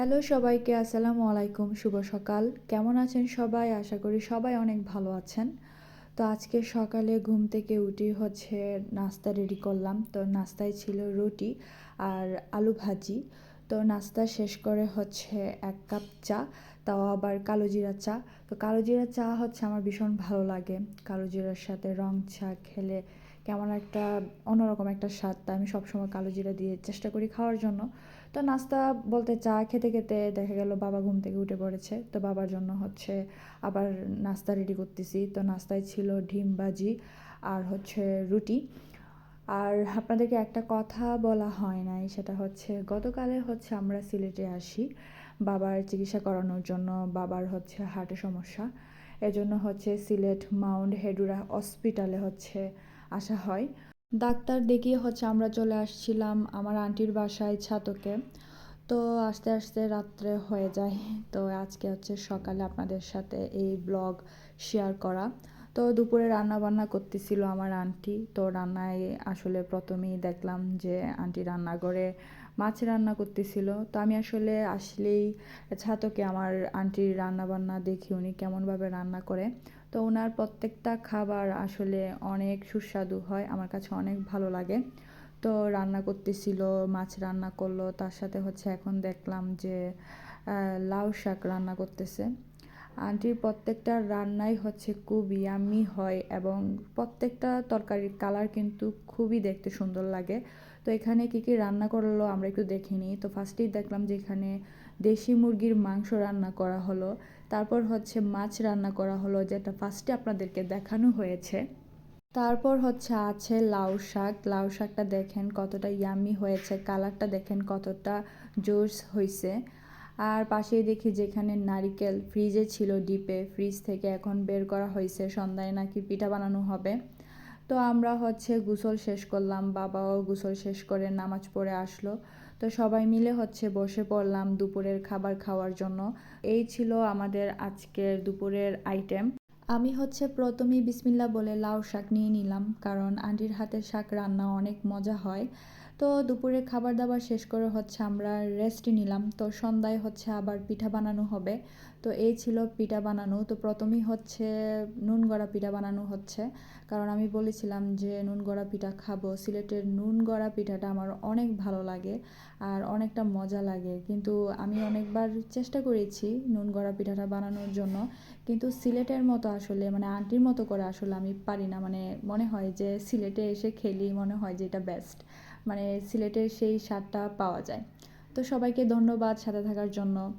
Hello সবাইকে, আসসালামু আলাইকুম, শুভ সকাল। কেমন আছেন সবাই? আশা করি সবাই অনেক ভালো আছেন। তো আজকে সকালে ঘুম থেকে উঠি হচ্ছে নাস্তা রেডি করলাম। তো নাস্তায় ছিল রুটি আর আলু ভাজি। তো নাস্তা শেষ করে হচ্ছে এক কাপ চা, তাও আবার কালো জিরা চা। তো কালো জিরা চা হচ্ছে আমার ভীষণ ভালো লাগে। কালো জিরার সাথে রং চা খেলে কেমন একটা অন্যরকম একটা স্বাদ। তা আমি সবসময় কালো জিরা দিয়ে চেষ্টা করি খাওয়ার জন্য। তো নাস্তা বলতে চা খেতে খেতে দেখা গেল বাবা ঘুম থেকে উঠে পড়েছে। তো বাবার জন্য হচ্ছে আবার নাস্তা রেডি করতেছি। তো নাস্তায় ছিল ডিম ভাজি আর হচ্ছে রুটি। আর আপনাদেরকে একটা কথা বলা হয় নাই, সেটা হচ্ছে গতকালে হচ্ছে আমরা সিলেটে আসি। বাবার চিকিৎসা করানোর জন্য বাবার হচ্ছে হার্টের সমস্যা। এজন্য হচ্ছে সিলেট মাউন্ট হেডুরা হসপিটালে হচ্ছে আসা হয়। ডাক্তার দেখিয়ে হচ্ছে আমরা চলে আসছিলাম আমার আন্টির বাসায় ছাতকে। তো আস্তে আস্তে রাত্রে হয়ে যায়। তো আজকে হচ্ছে সকালে আপনাদের সাথে এই ব্লগ শেয়ার করা। তো দুপুরে রান্না বান্না করতেছিল আমার আন্টি। তো রান্নায় আসলে প্রথমেই দেখলাম যে আন্টি রান্নাঘরে মাছ রান্না করতেছিল। তো আমি আসলে আসলেই ছাতকে আমার আন্টির রান্না বান্না দেখি উনি কেমনভাবে রান্না করে। তো ওনার প্রত্যেকটা খাবার আসলে অনেক সুস্বাদু হয়, আমার কাছে অনেক ভালো লাগে। তো রান্না করতেছিল, মাছ রান্না করল, তার সাথে হচ্ছে এখন দেখলাম যে লাউ শাক রান্না করতেছে। আন্টির প্রত্যেকটা রান্নাই হচ্ছে খুব ইয়ামি হয় এবং প্রত্যেকটা তরকারির কালার কিন্তু খুবই দেখতে সুন্দর লাগে। তো এখানে কী কী রান্না করল আমরা একটু দেখিনি তো ফার্স্টেই দেখলাম যে এখানে দেশি মুরগির মাংস রান্না করা হলো। তারপর হচ্ছে মাছ রান্না করা হলো, যেটা ফার্স্টে আপনাদেরকে দেখানো হয়েছে। তারপর হচ্ছে আছে লাউ শাক। লাউ শাকটা দেখেন কতটা ইয়ামি হয়েছে কালারটা দেখেন কতটা জোস হয়েছে আর পাশেই দেখি যেখানে নারিকেল ফ্রিজে ছিল ডিপে, ফ্রিজ থেকে এখন বের করা হয়েছে, সন্ধ্যায় নাকি পিঠা বানানো হবে। তো আমরা হচ্ছে গোসল শেষ করলাম, বাবাও গোসল শেষ করে নামাজ পড়ে আসলো। তো সবাই মিলে হচ্ছে বসে পড়লাম দুপুরের খাবার খাওয়ার জন্য। এই ছিল আমাদের আজকের দুপুরের আইটেম। আমি হচ্ছে প্রথমেই বিসমিল্লা বলে লাউ শাক নিয়ে নিলাম, কারণ আন্টির হাতের শাক রান্না অনেক মজা হয়। তো দুপুরে খাবার দাবার শেষ করে হচ্ছে আমরা রেস্ট নিলাম। তো সন্ধ্যায় হচ্ছে আবার পিঠা বানানো হবে। তো এই ছিল পিঠা বানানো। তো প্রথমেই হচ্ছে নুন গড়া পিঠা বানানো হচ্ছে। কারণ আমি বলেছিলাম যে নুন গড়া পিঠা খাব। সিলেটের নুন গড়া পিঠাটা আমার অনেক ভালো লাগে আর অনেকটা মজা লাগে। কিন্তু আমি অনেকবার চেষ্টা করেছি নুন গড়া পিঠাটা বানানোর জন্য। কিন্তু সিলেটের মতো আসলে মানে আন্টির মতো করে আসলে আমি পারি না। মানে মনে হয় যে সিলেটে এসে খেলি মনে হয় যে এটা বেস্ট মানে সিলেটের সেই স্বাদটা পাওয়া যায়। তো সবাইকে ধন্যবাদ সাথে থাকার জন্য।